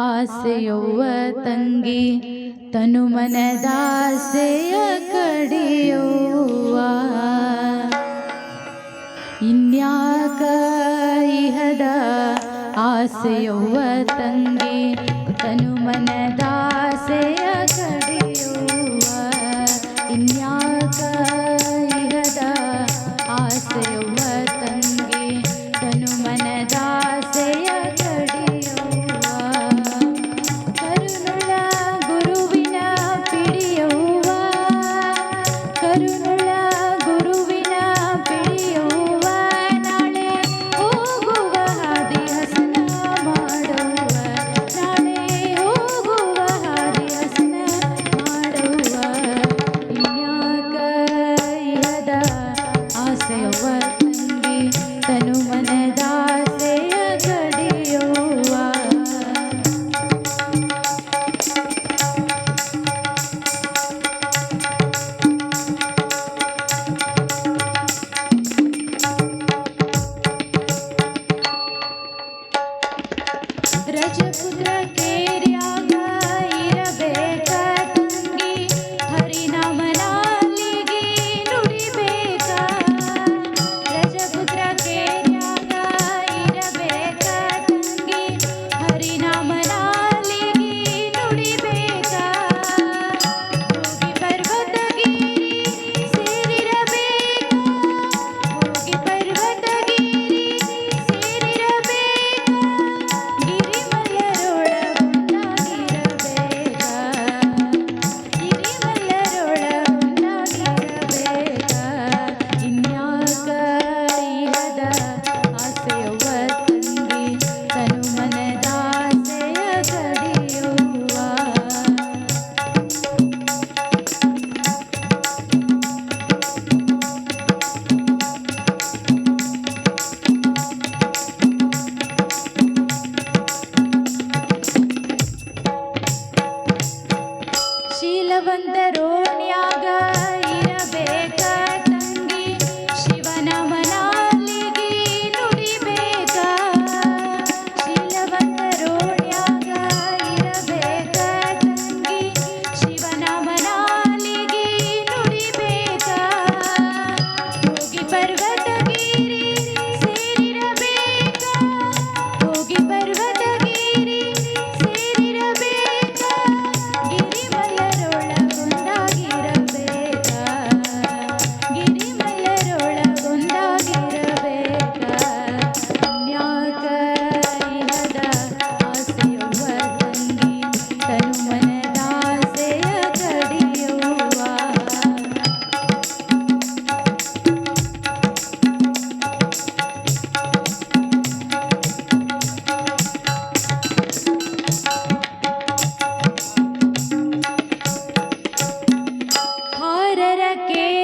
ಆಸೆಯವ್ವ ತಂಗಿ ತನು ಮನದಾಸೆಯ ಕಡಿಯುವ ಇನ್ಯಾಕ ಇಹದ ಆಸೆಯವ್ವ ತರುಣ್ಯಾಗ ಇರಬೇಕು Okay.